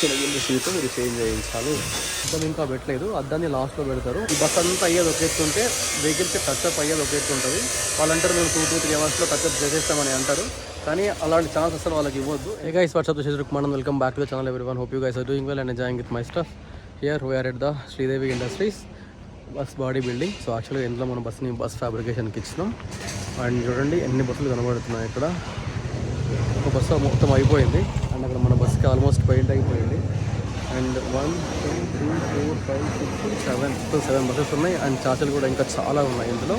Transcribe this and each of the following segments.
వచ్చిన సీటు మీరు చేంజ్ చేయించాలి. అద్దం ఇంకా పెట్టలేదు. అద్దాన్ని లాస్ట్లో పెడతారు. ఈ బస్ అంతా అయ్యేది ఒక ఎత్తు ఉంటే వెహికల్కి టచ్అప్ అయ్యేది ఒక ఎత్తు ఉంటుంది. వాళ్ళంటారు మేము టూ టూ త్రీ అవర్స్లో టచ్అప్ చేసేస్తామని అంటారు. కానీ అలాంటి ఛాన్స్ అసలు వాళ్ళకి ఇవ్వద్దు. ఏ గైస్ వాట్సాప్ చేసి మనం welcome back to channel everyone hope you guys are doing well and enjoying with my staff here we are at the Sridevi industries bus body building so యాక్చువల్గా ఇందులో మన బస్ని బస్ ఫ్యాబ్రికేషన్కి ఇచ్చినాం. And చూడండి ఎన్ని బస్సులు కనబడుతున్నాయి ఇక్కడ. ఒక బస్సు మొత్తం అయిపోయింది. అండ్ అక్కడ మన బస్కి ఆల్మోస్ట్ పెయింట్ అయిపోయింది and one two three four five six seven seven buses ఉన్నాయి. అండ్ ఛార్జీలు కూడా ఇంకా చాలా ఉన్నాయి ఇందులో.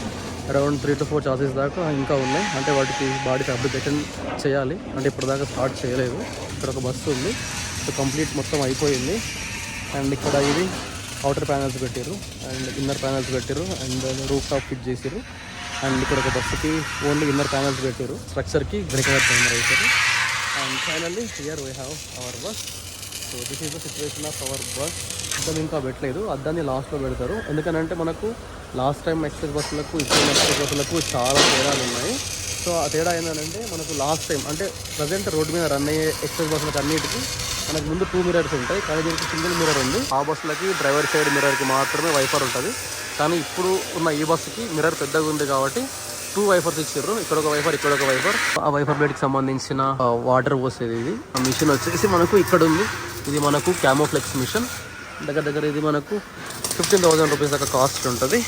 Around three to four charges దాకా ఇంకా ఉన్నాయి. అంటే వాటికి బాడీ ఫ్యాబ్రికేషన్ చేయాలి. అంటే ఇప్పటిదాకా స్టార్ట్ చేయలేదు. ఇక్కడ ఒక బస్సు ఉంది. సో కంప్లీట్ మొత్తం అయిపోయింది. అండ్ ఇక్కడ ఇది అవుటర్ ప్యానల్స్ పెట్టారు అండ్ ఇన్నర్ ప్యానల్స్ పెట్టారు అండ్ రూఫ్ టాప్ ఫిట్ చేసారు అండ్ ఇక్కడ ఒక బస్సుకి ఓన్లీ ఇన్నర్ ప్యానల్స్ పెట్టారు స్ట్రక్చర్కి గ్రే కలర్ ప్రైమర్ వేశారు. And finally clear we have our bus so this is the situation of our bus అద్దం ఇంకా పెట్టలేదు. అద్దాన్ని లాస్ట్లో పెడతారు. ఎందుకనంటే మనకు లాస్ట్ టైం ఎక్స్ప్రెస్ బస్సులకు ఇప్పుడు ఎక్స్ప్రెస్ బస్సులకు చాలా తేడాలు ఉన్నాయి. సో ఆ తేడా ఏంటంటే మనకు లాస్ట్ టైం అంటే ప్రజెంట్ రోడ్డు మీద రన్ అయ్యే ఎక్స్ప్రెస్ బస్సులకు అన్నిటికీ మనకు ముందు టూ మిరర్స్ ఉంటాయి. కానీ దీనికి సింగిల్ మిర్రర్ ఉంది. ఆ బస్సులకి డ్రైవర్ సైడ్ మిర్రర్కి మాత్రమే వైఫర్ ఉంటుంది. కానీ ఇప్పుడు ఉన్న ఈ బస్సుకి మిర్రర్ పెద్దగా ఉంది కాబట్టి టూ వైఫర్స్ ఇచ్చారు ఇక్కడ ఒక వైఫర్ ఇక్కడ ఒక వైఫర్ ఆ వైఫర్ బ్లేడ్కి సంబంధించిన వాటర్ పోసేది ఇది. ఆ మిషన్ వచ్చేసి మనకు ఇక్కడ ఉంది. ఇది మనకు క్యామోఫ్లెక్స్ మిషన్ దగ్గర దగ్గర ఇది మనకు ఫిఫ్టీన్ థౌసండ్ రూపీస్ దాకా కాస్ట్ ఉంటుంది.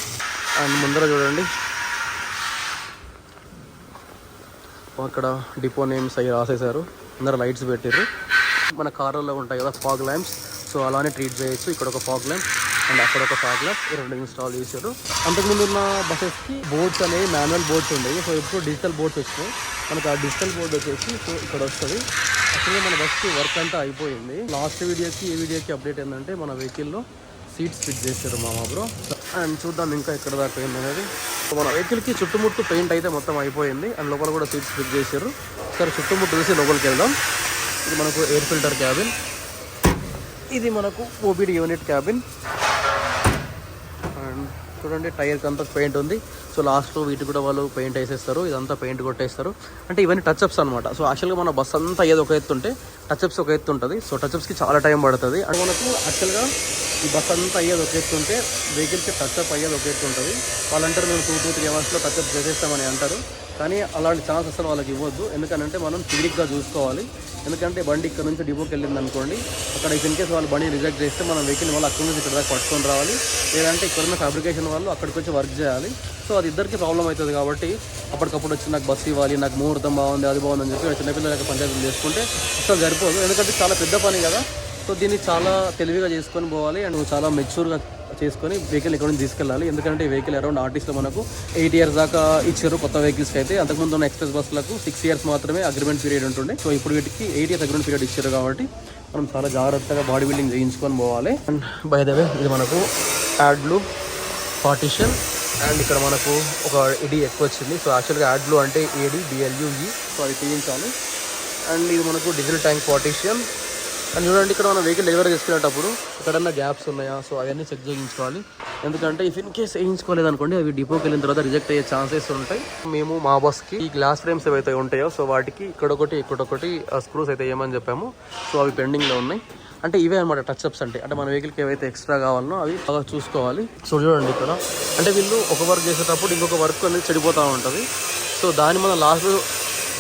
అండ్ ముందర చూడండి. అక్కడ డిపో నేమ్స్ అవి రాసేసారు అందరు లైట్స్ పెట్టారు మన కార్లలో ఉంటాయి కదా ఫాగ్ ల్యాంప్స్ సో అలానే ట్రీట్ చేయొచ్చు. ఇక్కడ ఒక ఫాగ్ ల్యాంప్ అండ్ అక్కడ ఒక ఫాగ్ ల్యాంప్ రెండు ఇన్స్టాల్ చేశారు. అంతకుముందు ఉన్న బస్సెస్కి బోర్డ్స్ అనేవి మాన్యువల్ బోర్డ్స్ ఉండేవి. సో ఇప్పుడు డిజిటల్ బోర్డ్స్ వచ్చినాయి. మనకు ఆ డిజిటల్ బోర్డ్ వచ్చేసి సో ఇక్కడ వస్తుంది. యాక్చువల్గా మన బస్కి వర్క్ అంతా అయిపోయింది. లాస్ట్ వీడియోకి ఈ వీడియోకి అప్డేట్ ఏంటంటే మన వెహికల్లో సీట్స్ ఫిట్ చేశారు మా బ్రో. అండ్ చూద్దాం ఇంకా ఎక్కడ దాకా అయింది అనేది. మన వెహికల్కి చుట్టుముట్టు పెయింట్ అయితే మొత్తం అయిపోయింది. అండ్ లోపల కూడా సీట్స్ ఫిట్ చేశారు. సరే చుట్టుముట్టు చూసి లోపలికి వెళ్దాం. ఇది మనకు ఎయిర్ ఫిల్టర్ క్యాబిన్. ఇది మనకు ఓబిడి యూనిట్ క్యాబిన్. చూడండి టైర్కి అంతా పెయింట్ ఉంది. సో లాస్ట్లో వీటికి కూడా వాళ్ళు పెయింట్ వేసేస్తారు. ఇదంతా పెయింట్ కొట్టేస్తారు. అంటే ఇవన్నీ టచ్అప్స్ అనమాట సో యాక్చువల్గా మన బస్ అంతా ఏదో ఒక ఎత్తు ఉంటే టచ్అప్స్ ఒక ఎత్తు ఉంటుంది. సో టచ్అప్స్కి చాలా టైం పడుతుంది. అండ్ మనకు యాక్చువల్గా ఈ బస్ అంతా అయ్యేది ఒక ఎత్తు ఉంటే వెహికల్కి టచ్అప్ అయ్యేది ఒక ఎత్తు ఉంటుంది. వాళ్ళంటారు మేము టూ టూ త్రీ అవర్స్లో టచ్అప్ చేసేస్తామని అంటారు. కానీ అలాంటి ఛాన్స్ అసలు వాళ్ళకి ఇవ్వద్దు. ఎందుకంటే మనం తిరిగ్గా చూసుకోవాలి. ఎందుకంటే బండి ఇక్కడ నుంచి డిపోకి వెళ్ళింది అనుకోండి అక్కడ ఇన్ కేసు వాళ్ళు బండి రిజెక్ట్ చేస్తే మనం వెహికల్ వాళ్ళు అక్కడ నుంచి ఇక్కడ దాకా పట్టుకొని రావాలి. లేదంటే ఇక్కడ ఉన్న ఫ్యాబ్రికేషన్ వాళ్ళు అక్కడికి వచ్చి వర్క్ చేయాలి. సో అది ఇద్దరికి ప్రాబ్లం అవుతుంది కాబట్టి అప్పటికప్పుడు వచ్చి నాకు బస్సు ఇవ్వాలి నాకు ముహూర్తం బాగుంది అది బాగుంది అని చెప్పి చిన్నపిల్లలకి పంచాయతీలు చేసుకుంటే అసలు సరిపోదు. ఎందుకంటే చాలా పెద్ద పని కదా. సో దీన్ని చాలా తెలివిగా చేసుకొని పోవాలి. అండ్ చాలా మెచ్యూర్గా చేసుకొని వెహికల్ ఇక్కడ నుంచి తీసుకెళ్ళాలి. ఎందుకంటే ఈ వెహికల్ అరౌండ్ ఆర్టీస్లో మనకు ఎయిట్ ఇయర్స్ దాకా ఇచ్చారు కొత్త వెహికల్స్కి అయితే. అంతకుముందు ఉన్న ఎక్స్ప్రెస్ బస్సులకు సిక్స్ ఇయర్స్ మాత్రమే అగ్రిమెంట్ పీరియడ్ ఉంటుండే. సో ఇప్పుడు వీటికి ఎయిట్ ఇయర్స్ అగ్రిమెంట్ పీరియడ్ ఇచ్చారు కాబట్టి మనం చాలా జాగ్రత్తగా బాడీ బిల్డింగ్ చేయించుకొని పోవాలి. అండ్ బై ద వే ఇది మనకు యాడ్లు పార్టిషన్ అండ్ ఇక్కడ మనకు ఒక ఇడి ఎక్కువ వచ్చింది. సో యాక్చువల్గా యాడ్లు అంటే ఏడి బిఎల్యుఈ సో అది తీయించాలి అండ్ ఇది మనకు డీజిల్ ట్యాంక్ పార్టిషన్ అండ్ చూడండి ఇక్కడ మనం వెహికల్ డెలివరీ చేసుకునేటప్పుడు ఎక్కడన్నా గ్యాప్స్ ఉన్నాయా? సో అవన్నీ చెక్ చేయించుకోవాలి. ఎందుకంటే ఇఫ్ ఇన్ కేస్ వేయించుకోలేదు అనుకోండి అవి డిపోకి వెళ్ళిన తర్వాత రిజెక్ట్ అయ్యే ఛాన్సెస్ ఉంటాయి. మేము మా బస్కి ఈ గ్లాస్ ఫ్రేమ్స్ ఏవైతే ఉంటాయో సో వాటికి ఇక్కడొకటి ఇక్కడొకటి స్క్రూస్ అయితే ఏమని చెప్పాము. సో అవి పెండింగ్లో ఉన్నాయి. అంటే ఇవే అనమాట టచ్అప్స్ అంటే. అంటే మన వెహికల్కి ఏవైతే ఎక్స్ట్రా కావాలనో అవి బాగా చూసుకోవాలి. సో చూడండి ఇక్కడ. అంటే వీళ్ళు ఒక వర్క్ చేసేటప్పుడు ఇంకొక వర్క్ అనేది చెడిపోతూ ఉంటుంది. సో దాన్ని మనం లాస్ట్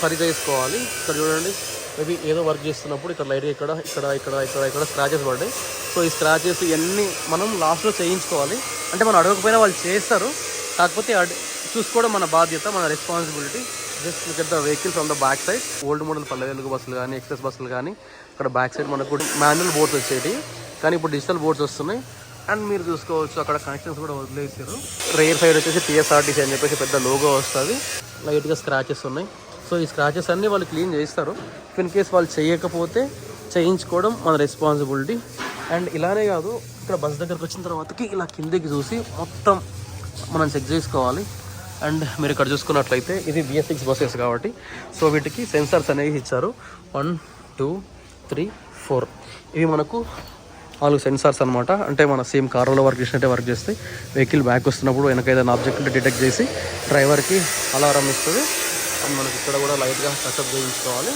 సరి చేసుకోవాలి. ఇక్కడ చూడండి. మేబీ ఏదో వర్క్ చేస్తున్నప్పుడు ఇక్కడ లైట్గా ఇక్కడ ఇక్కడ ఇక్కడ ఇక్కడ ఇక్కడ స్క్రాచెస్ పడ్డాయి. సో ఈ స్క్రాచెస్ ఇవన్నీ మనం లాస్ట్లో చేయించుకోవాలి. అంటే మనం అడగకపోయినా వాళ్ళు చేస్తారు. కాకపోతే చూసుకోవడం మన బాధ్యత మన రెస్పాన్సిబిలిటీ జస్ట్ ఇక్కడ the vehicles on the back side old model Palle Velugu బస్సులు కానీ ఎక్స్ప్రెస్ బస్సులు కానీ అక్కడ బ్యాక్ సైడ్ మనకు మాన్యువల్ బోర్డ్స్ వచ్చేవి కానీ ఇప్పుడు డిజిటల్ బోర్డ్స్ వస్తున్నాయి. అండ్ మీరు చూసుకోవచ్చు అక్కడ కనెక్షన్స్ కూడా వదిలేసారు రేర్ సైడ్ వచ్చేసి టీఎస్ఆర్టీసీ అని చెప్పేసి పెద్ద లోగో వస్తుంది. లైట్గా స్క్రాచెస్ ఉన్నాయి. సో ఈ స్క్రాచెస్ అన్నీ వాళ్ళు క్లీన్ చేస్తారు ఇన్ కేస్ వాళ్ళు చేయకపోతే చేయించుకోవడం మన రెస్పాన్సిబిలిటీ అండ్ ఇలానే కాదు ఇక్కడ బస్ దగ్గరకు వచ్చిన తర్వాతకి ఇలా కిందకి చూసి మొత్తం మనం చెక్ చేసుకోవాలి. అండ్ మీరు ఇక్కడ చూసుకున్నట్లయితే ఇది బిఎస్ సిక్స్ బస్సెస్ కాబట్టి. సో వీటికి సెన్సార్స్ అనేవి ఇచ్చారు. వన్ టూ త్రీ ఫోర్ ఇవి మనకు నాలుగు సెన్సార్స్ అనమాట అంటే మన సేమ్ కార్లో వర్క్ చేసినట్టే వర్క్ చేస్తాయి. వెహికల్ బ్యాక్ వస్తున్నప్పుడు వెనక ఏదైనా ఆబ్జెక్ట్ డిటెక్ట్ చేసి డ్రైవర్కి అలారం ఇస్తుంది. మనకి ఇక్కడ కూడా లైట్గా టచ్అప్ చేయించుకోవాలి.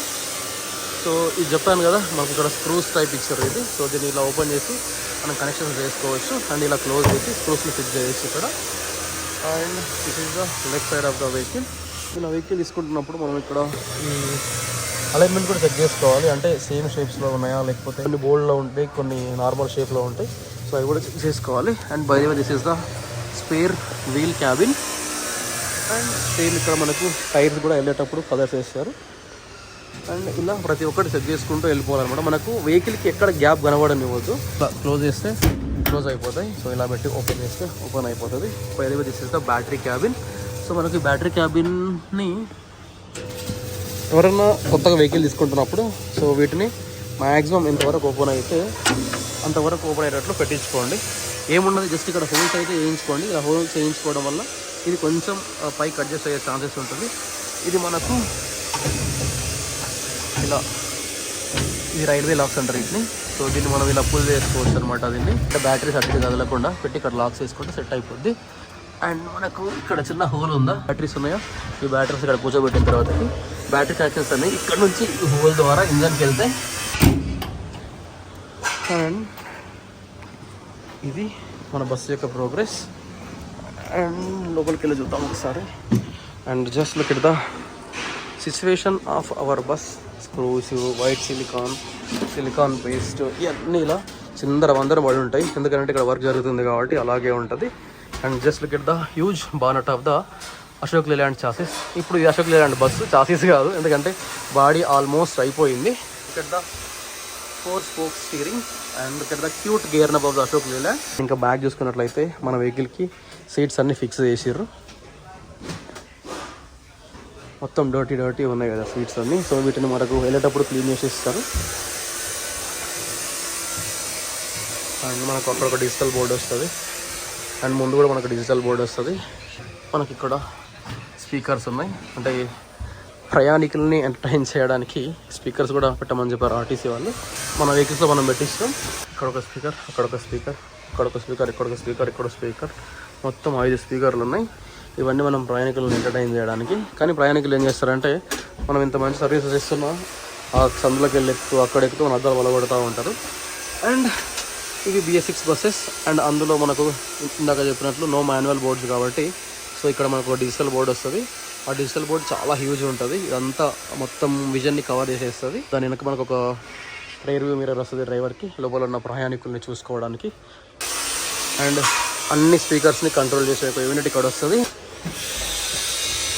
సో ఇది చెప్పాను కదా మనకు ఇక్కడ స్క్రూస్ టైప్ ఇచ్చారు ఇది. సో దీన్ని ఇలా ఓపెన్ చేసి మనం కనెక్షన్స్ చేసుకోవచ్చు అండ్ ఇలా క్లోజ్ చేసి స్క్రూస్ని ఫిట్ చేయొచ్చు ఇక్కడ. And this is the left side of the vehicle ఇలా వెహికల్ తీసుకుంటున్నప్పుడు మనం ఇక్కడ ఈ అలైన్మెంట్ కూడా చెక్ చేసుకోవాలి. అంటే సేమ్ షేప్స్లో ఉన్నాయా లేకపోతే కొన్ని బోల్డ్లో ఉంటాయి కొన్ని నార్మల్ షేప్లో ఉంటాయి. సో అవి కూడా చెక్ చేసుకోవాలి and by this is the spare wheel cabin and same ఇక్కడ మనకు టైర్స్ కూడా వెళ్ళేటప్పుడు కలర్స్ వేస్తారు. అండ్ ఇలా ప్రతి ఒక్కటి సెట్ చేసుకుంటూ వెళ్ళిపోవాలన్నమాట. మనకు వెహికల్కి ఎక్కడ గ్యాప్ కనబడనివ్వద్దు ఇలా క్లోజ్ చేస్తే క్లోజ్ అయిపోతాయి. సో ఇలా పెట్టి ఓపెన్ చేస్తే ఓపెన్ అయిపోతుంది. పైన this is the battery cabin so మనకి బ్యాటరీ క్యాబిన్ని ఎవరైనా కొత్తగా వెహికల్ తీసుకుంటున్నప్పుడు సో వీటిని మ్యాక్సిమం ఎంతవరకు ఓపెన్ అయితే అంతవరకు ఓపెన్ అయ్యేటట్లు పెట్టించుకోండి. ఏమున్నది? జస్ట్ ఇక్కడ హోల్స్ అయితే వేయించుకోండి. ఇలా హోల్స్ వేయించుకోవడం వల్ల ఇది కొంచెం పైకి అడ్జస్ట్ అయ్యే ఛాన్సెస్ ఉంటుంది. ఇది మనకు ఇలా ఇది రైల్వే లాక్స్ అంటారు వీటిని సో దీన్ని మనం ఇలా పుల్ చేసుకోవచ్చు అనమాట దీన్ని. అంటే బ్యాటరీస్ అటు కదలకుండా పెట్టి ఇక్కడ లాక్స్ వేసుకుంటే సెట్ అయిపోద్ది. అండ్ మనకు ఇక్కడ చిన్న హోల్ ఉందా? బ్యాటరీస్ ఉన్నాయా? ఈ బ్యాటరీస్ ఇక్కడ కూర్చోబెట్టిన తర్వాత బ్యాటరీ కనెక్షన్స్ అన్ని ఇక్కడ నుంచి ఈ హోల్ ద్వారా ఇంజన్కి వెళ్తాయి అండ్ ఇది మన బస్సు యొక్క ప్రోగ్రెస్ అండ్ లోపలికి వెళ్ళి చూద్దాం ఒకసారి. And just look it the situation of our bus screws white silicone silicone paste ఇవన్నీ ఇలా చిందర వందర పడి ఉంటాయి. ఎందుకంటే ఇక్కడ వర్క్ జరుగుతుంది కాబట్టి అలాగే ఉంటుంది. And just look it the huge bonnet of the Ashok Leyland chassis ఇప్పుడు ఇది అశోక్ లేలాండ్ బస్సు చాసెస్ కాదు. ఎందుకంటే బాడీ ఆల్మోస్ట్ అయిపోయింది. ఇక్కడ the four spoke steering and ఇక్కడ the cute gear knob of the Ashok Leyland ఇంకా బ్యాగ్ చూసుకున్నట్లయితే మన వెహికల్కి సీట్స్ అన్నీ ఫిక్స్ చేసిర్రు. మొత్తం డర్టీ డర్టీ ఉన్నాయి కదా సీట్స్ అన్నీ. సో వీటిని మనకు వెళ్ళేటప్పుడు క్లీన్ చేసి ఇస్తారు. అండ్ మనకు అక్కడ ఒక డిజిటల్ బోర్డు వస్తుంది. అండ్ ముందు కూడా మనకు డిజిటల్ బోర్డు వస్తుంది. మనకి ఇక్కడ స్పీకర్స్ ఉన్నాయి. అంటే ప్రయాణికుల్ని ఎంటర్టైన్ చేయడానికి స్పీకర్స్ కూడా పెట్టమని చెప్పారు ఆర్టీసీ వాళ్ళు. మన వెహికల్స్లో మనం పెట్టిస్తాం. ఇక్కడ ఒక స్పీకర్ అక్కడ ఒక స్పీకర్ ఇక్కడ ఒక స్పీకర్ ఇక్కడ ఒక స్పీకర్ ఇక్కడ స్పీకర్. మొత్తం ఐదు స్పీకర్లు ఉన్నాయి. ఇవన్నీ మనం ప్రయాణికులను ఎంటర్టైన్ చేయడానికి. కానీ ప్రయాణికులు ఏం చేస్తారంటే మనం ఇంత మంచి సర్వీసెస్ ఇస్తున్నా ఆ సందులోకి వెళ్ళి ఎక్కువ అక్కడ ఎక్కుతూ మన అద్దాలు వలగొడతా ఉంటారు. అండ్ ఇవి బిఎస్ సిక్స్ బస్సెస్ అండ్ అందులో మనకు ఇందాక చెప్పినట్లు నో మాన్యువల్ బోర్డ్స్ కాబట్టి సో ఇక్కడ మనకు డిజిటల్ బోర్డ్ వస్తుంది. ఆ డిజిటల్ బోర్డ్ చాలా హ్యూజ్ ఉంటుంది. ఇదంతా మొత్తం విజన్ని కవర్ చేసేస్తుంది. దాని వెనక మనకు ఒక రైర్ వ్యూ మిర్రర్ వస్తుంది డ్రైవర్కి లోపల ఉన్న ప్రయాణికుల్ని చూసుకోవడానికి. అండ్ అన్ని స్పీకర్స్ని కంట్రోల్ చేసే ఒక యూనిట్ ఇక్కడ వస్తుంది.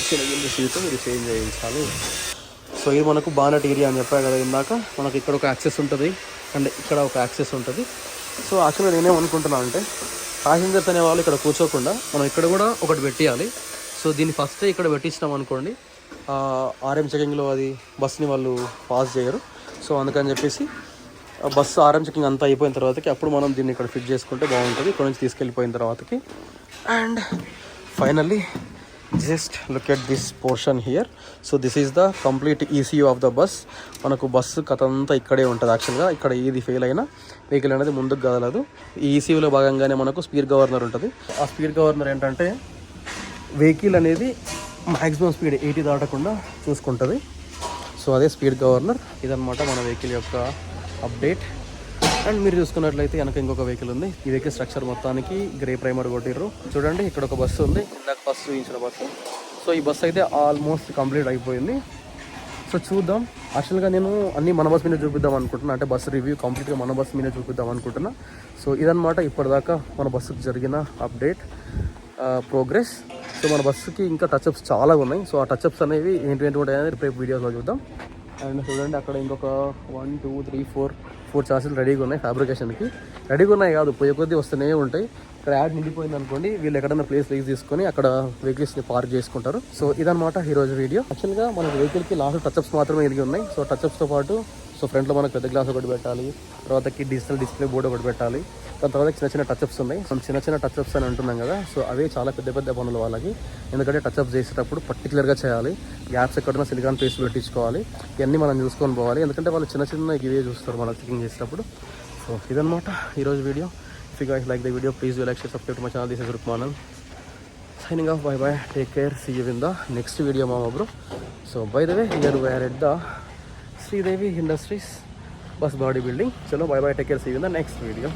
చిన్న సీటు చేంజ్ చేయించాలి. సో ఇది మనకు బానట్ ఏరియా అని చెప్పా కదా ఇందాక. మనకి ఇక్కడ ఒక యాక్సెస్ ఉంటుంది. అండ్ ఇక్కడ ఒక యాక్సెస్ ఉంటుంది. సో యాక్చువల్గా నేనేమనుకుంటున్నా అంటే ప్యాసింజర్స్ అనే వాళ్ళు ఇక్కడ కూర్చోకుండా మనం ఇక్కడ కూడా ఒకటి పెట్టియాలి. సో దీన్ని ఫస్ట్ ఇక్కడ పెట్టించినాం అనుకోండి. ఆర్ఎం చెకింగ్లో అది బస్ని వాళ్ళు పాస్ చేయరు. సో అందుకని చెప్పేసి బస్సు ఆర్ఎం చెకింగ్ అంతా అయిపోయిన తర్వాతకి అప్పుడు మనం దీన్ని ఇక్కడ ఫిట్ చేసుకుంటే బాగుంటుంది. ఇక్కడ నుంచి తీసుకెళ్ళిపోయిన తర్వాతకి. And finally just look at this portion here. So this is the complete ECU of the bus. మనకు బస్సు కథ అంతా ఇక్కడే ఉంటుంది యాక్చువల్గా. ఇక్కడ ఏది ఫెయిల్ అయినా వెహికల్ అనేది ముందుకు కదలదు. ఈ ఈసీయూలో భాగంగానే మనకు స్పీడ్ గవర్నర్ ఉంటుంది. ఆ స్పీడ్ గవర్నర్ ఏంటంటే వెహికల్ అనేది మ్యాక్సిమం స్పీడ్ ఎయిటీ దాటకుండా చూసుకుంటుంది. సో అదే స్పీడ్ గవర్నర్ ఇదన్నమాట మన వెహికల్ యొక్క అప్డేట్. అండ్ మీరు చూసుకున్నట్లయితే వెనక ఇంకొక వెహికల్ ఉంది. ఈ వెహికల్ స్ట్రక్చర్ మొత్తానికి గ్రే ప్రైమర్ కొట్టిర్రు. చూడండి ఇక్కడ ఒక బస్సు ఉంది. ఇందాక బస్సు చూపించిన బస్సు. సో ఈ బస్సు అయితే ఆల్మోస్ట్ కంప్లీట్ అయిపోయింది. సో చూద్దాం. యాక్చువల్గా నేను అన్ని మన బస్ మీద చూపిద్దాం అనుకుంటున్నా. అంటే బస్సు రివ్యూ కంప్లీట్గా మన బస్ మీద చూపిద్దాం అనుకుంటున్నా. సో ఇదన్నమాట ఇప్పటిదాకా మన బస్సుకు జరిగిన అప్డేట్ ప్రోగ్రెస్. సో మన బస్సుకి ఇంకా టచ్అప్స్ చాలా ఉన్నాయి. సో ఆ టచ్అప్స్ అనేవి ఏంటి ఏంటి ఉంటాయి అనేది రేపు వీడియోలో చూద్దాం. అండ్ చూడండి అక్కడ ఇంకొక one two three four four charges రెడీగా ఉన్నాయి ఫ్యాబ్రికేషన్కి రెడీగా ఉన్నాయి కాదు. పోయే కొద్దీ వస్తూనే ఉంటాయి. ఇక్కడ యాడ్ నిండిపోయింది అనుకోండి వీళ్ళు ఎక్కడైనా ప్లేస్ లీజ్ తీసుకొని అక్కడ వెహికల్స్ని పార్క్ చేసుకుంటారు. సో ఇదనమాట ఈ రోజు వీడియో యాక్చువల్గా మనకి వెహికల్కి లాస్ట్ టచ్అప్స్ మాత్రమే ఎదిగి ఉన్నాయి. సో టచ్అప్స్తో పాటు సో ఫ్రంట్లో మనకు పెద్ద గ్లాస్ ఒకటి పెట్టాలి. తర్వాతకి డిజిటల్ డిస్ప్లే బోర్డు ఒకటి పెట్టాలి. దాని తర్వాత చిన్న చిన్న టచ్అప్స్ ఉన్నాయి. మనం చిన్న చిన్న టచ్అప్స్ అని అంటున్నాం కదా. సో అవే చాలా పెద్ద పెద్ద పనులు వాళ్ళకి. ఎందుకంటే టచ్అప్ చేసేటప్పుడు పర్టికులర్గా చేయాలి. గ్యాప్స్ ఎక్కడైనా సిలికాన్ పేస్ట్ పెట్టించుకోవాలి. ఇవన్నీ మనం చూసుకొని పోవాలి. ఎందుకంటే వాళ్ళు చిన్న చిన్న ఇవే చూస్తారు మనం చెకింగ్ చేసేటప్పుడు. సో ఇదన్నమాట ఈరోజు video if you guys like the video please like share subscribe to my channel this is Rukmanan signing off bye bye take care. See you in the next video mama bro. So by the way here we are at the Sridevi industries bus body building చలో bye bye take care see in the next video